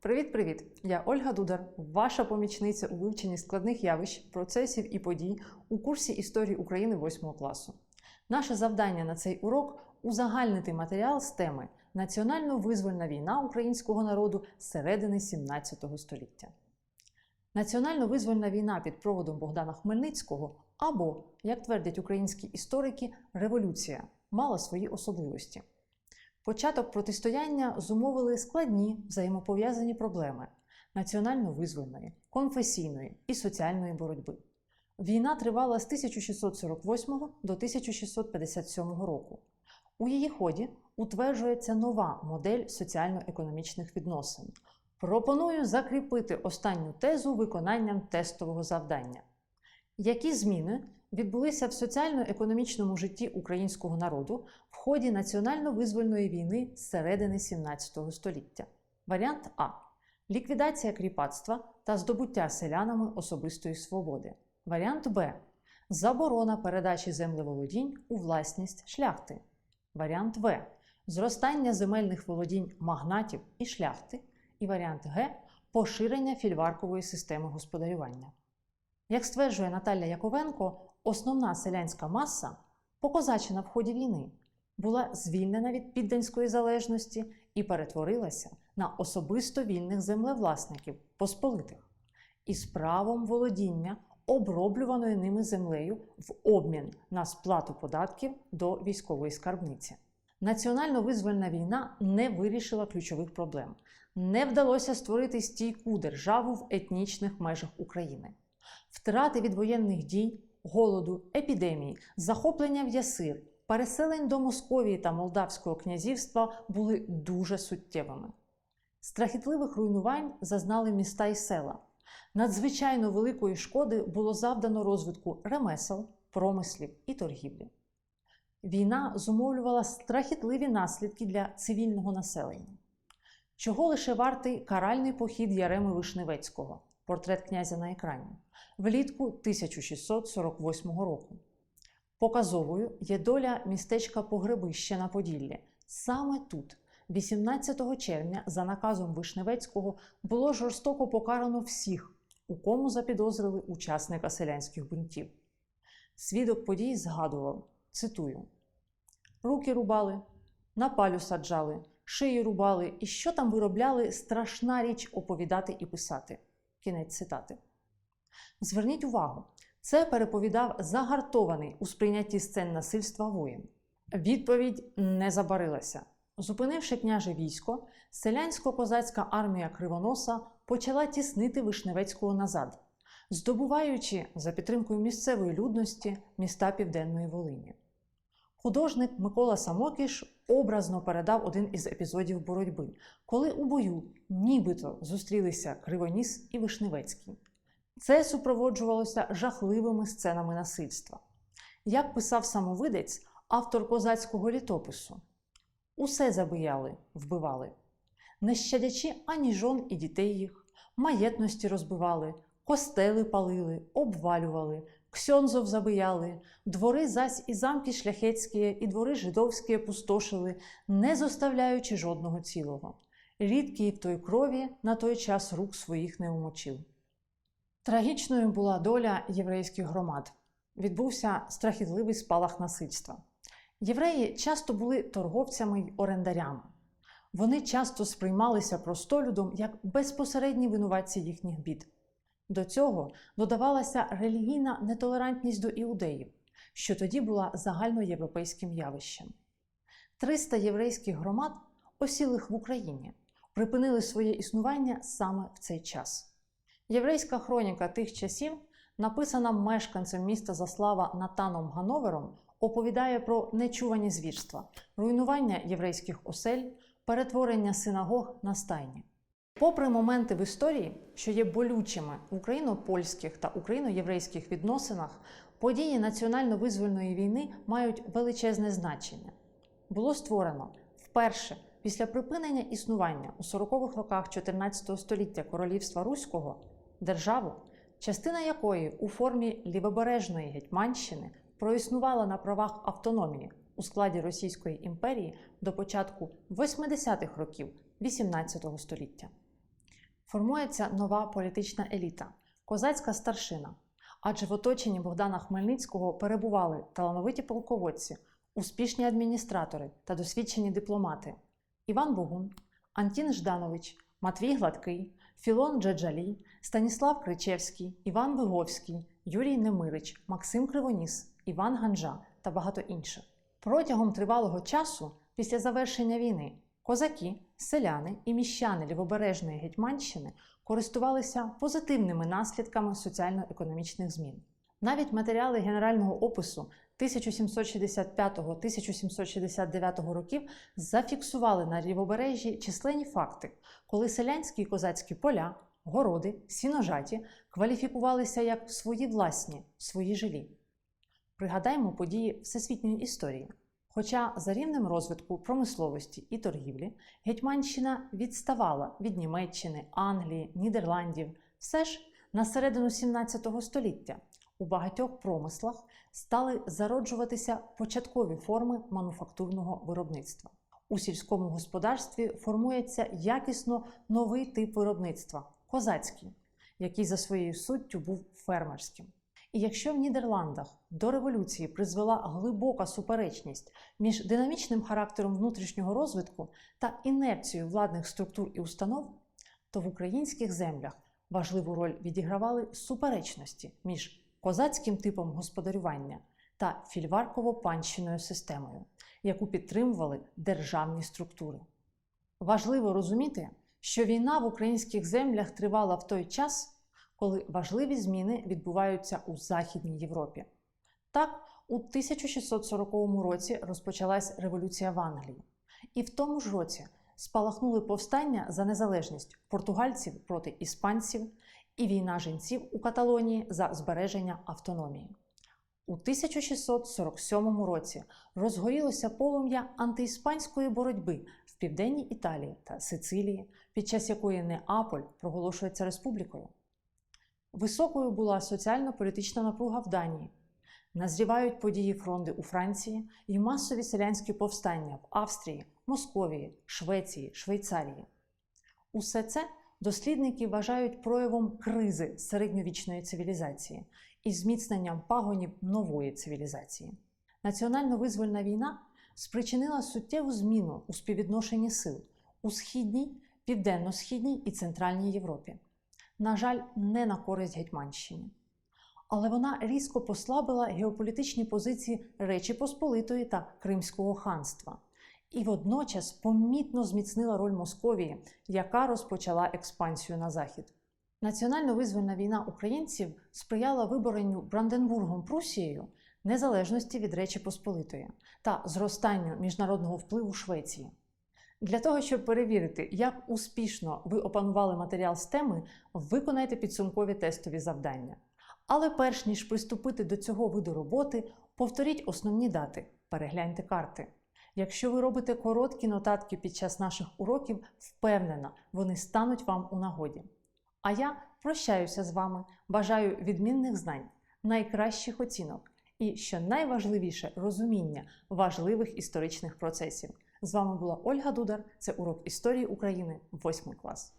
Привіт-привіт! Я Ольга Дудар, ваша помічниця у вивченні складних явищ, процесів і подій у курсі історії України 8 класу. Наше завдання на цей урок узагальнити матеріал з теми Національно-визвольна війна українського народу з середини 17 століття. Національно-визвольна війна під проводом Богдана Хмельницького або, як твердять українські історики, революція мала свої особливості. Початок протистояння зумовили складні взаємопов'язані проблеми національно-визвольної, конфесійної і соціальної боротьби. Війна тривала з 1648 до 1657 року. У її ході утверджується нова модель соціально-економічних відносин. Пропоную закріпити останню тезу виконанням тестового завдання. Які зміни відбулися в соціально-економічному житті українського народу в ході національно-визвольної війни з середини 17 століття? Варіант А. Ліквідація кріпацтва та здобуття селянами особистої свободи. Варіант Б. Заборона передачі землеволодінь у власність шляхти. Варіант В. Зростання земельних володінь магнатів і шляхти. І варіант Г. Поширення фільваркової системи господарювання. Як стверджує Наталя Яковенко, основна селянська маса, покозачена в ході війни, була звільнена від підданської залежності і перетворилася на особисто вільних землевласників посполитих із правом володіння оброблюваною ними землею в обмін на сплату податків до військової скарбниці. Національно-визвольна війна не вирішила ключових проблем. Не вдалося створити стійку державу в етнічних межах України. Втрати від воєнних дій, голоду, епідемії, захоплення в Ясир, переселень до Московії та Молдавського князівства були дуже суттєвими. Страхітливих руйнувань зазнали міста і села. Надзвичайно великої шкоди було завдано розвитку ремесел, промислів і торгівлі. Війна зумовлювала страхітливі наслідки для цивільного населення. Чого лише вартий каральний похід Яреми Вишневецького, портрет князя на екрані, влітку 1648 року. Показовою є доля містечка Погребище на Поділлі. Саме тут, 18 червня, за наказом Вишневецького, було жорстоко покарано всіх, у кому запідозрили учасника селянських бунтів. Свідок подій згадував, цитую: руки рубали, на палю саджали, шиї рубали, і що там виробляли, страшна річ оповідати і писати. Кінець цитати. Зверніть увагу, це переповідав загартований у сприйнятті сцен насильства воїн. Відповідь не забарилася. Зупинивши княже військо, селянсько-козацька армія Кривоноса почала тіснити Вишневецького назад, здобуваючи за підтримкою місцевої людності міста Південної Волині. Художник Микола Самокіш образно передав один із епізодів боротьби, коли у бою нібито зустрілися Кривоніс і Вишневецький. Це супроводжувалося жахливими сценами насильства. Як писав самовидець, автор козацького літопису, усе забияли, вбивали, не щадячи ані жон і дітей їх, маєтності розбивали, костели палили, обвалювали, ксьонзов забияли, двори зась і замки шляхетські, і двори жидовські пустошили, не зоставляючи жодного цілого. Рідкий в той крові на той час рук своїх не умочив. Трагічною була доля єврейських громад. Відбувся страхітливий спалах насильства. Євреї часто були торговцями й орендарями. Вони часто сприймалися простолюдом як безпосередні винуватці їхніх бід. До цього додавалася релігійна нетолерантність до іудеїв, що тоді була загальноєвропейським явищем. 300 єврейських громад, осілих в Україні, припинили своє існування саме в цей час. Єврейська хроніка тих часів, написана мешканцем міста Заслава Натаном Гановером, оповідає про нечувані звірства, руйнування єврейських осель, перетворення синагог на стайні. Попри моменти в історії, що є болючими в україно-польських та україно-єврейських відносинах, події національно-визвольної війни мають величезне значення. Було створено вперше після припинення існування у 40-х роках 14 століття Королівства Руського державу, частина якої у формі лівобережної Гетьманщини проіснувала на правах автономії у складі Російської імперії до початку 80-х років XVIII століття. Формується нова політична еліта, козацька старшина. Адже в оточенні Богдана Хмельницького перебували талановиті полководці, успішні адміністратори та досвідчені дипломати Іван Богун, Антін Жданович, Матвій Гладкий, Філон Джаджалій, Станіслав Кричевський, Іван Виговський, Юрій Немирич, Максим Кривоніс, Іван Ганжа та багато інших. Протягом тривалого часу, після завершення війни, козаки, селяни і міщани Лівобережної Гетьманщини користувалися позитивними наслідками соціально-економічних змін. Навіть матеріали генерального опису 1765-1769 років зафіксували на лівобережжі численні факти, коли селянські і козацькі поля, городи, сіножаті кваліфікувалися як свої власні, свої жилі. Пригадаймо події всесвітньої історії. Хоча за рівнем розвитку промисловості і торгівлі Гетьманщина відставала від Німеччини, Англії, Нідерландів, все ж на середину 17 століття у багатьох промислах стали зароджуватися початкові форми мануфактурного виробництва. У сільському господарстві формується якісно новий тип виробництва козацький, який за своєю суттю був фермерським. І якщо в Нідерландах до революції призвела глибока суперечність між динамічним характером внутрішнього розвитку та інерцією владних структур і установ, то в українських землях важливу роль відігравали суперечності між козацьким типом господарювання та фільварково-панщиною системою, яку підтримували державні структури. Важливо розуміти, що війна в українських землях тривала в той час, коли важливі зміни відбуваються у Західній Європі. Так, у 1640 році розпочалась революція в Англії, і в тому ж році спалахнули повстання за незалежність португальців проти іспанців і війна жінців у Каталонії за збереження автономії. У 1647 році розгорілося полум'я антиіспанської боротьби в південній Італії та Сицилії, під час якої Неаполь проголошується республікою. Високою була соціально-політична напруга в Данії. Назрівають події фронди у Франції і масові селянські повстання в Австрії, Московії, Швеції, Швейцарії. Усе це дослідники вважають проявом кризи середньовічної цивілізації і зміцненням пагонів нової цивілізації. Національно-визвольна війна спричинила суттєву зміну у співвідношенні сил у східній, південно-східній і центральній Європі. На жаль, не на користь Гетьманщині. Але вона різко послабила геополітичні позиції Речі Посполитої та Кримського ханства і водночас помітно зміцнила роль Московії, яка розпочала експансію на захід. Національно-визвольна війна українців сприяла виборенню Бранденбургом Прусією незалежності від Речі Посполитої та зростанню міжнародного впливу Швеції. Для того, щоб перевірити, як успішно ви опанували матеріал з теми, виконайте підсумкові тестові завдання. Але перш ніж приступити до цього виду роботи, повторіть основні дати, перегляньте карти. Якщо ви робите короткі нотатки під час наших уроків, впевнена, вони стануть вам у нагоді. А я прощаюся з вами, бажаю відмінних знань, найкращих оцінок і, що найважливіше, розуміння важливих історичних процесів. З вами була Ольга Дудар. Це урок історії України, 8 клас.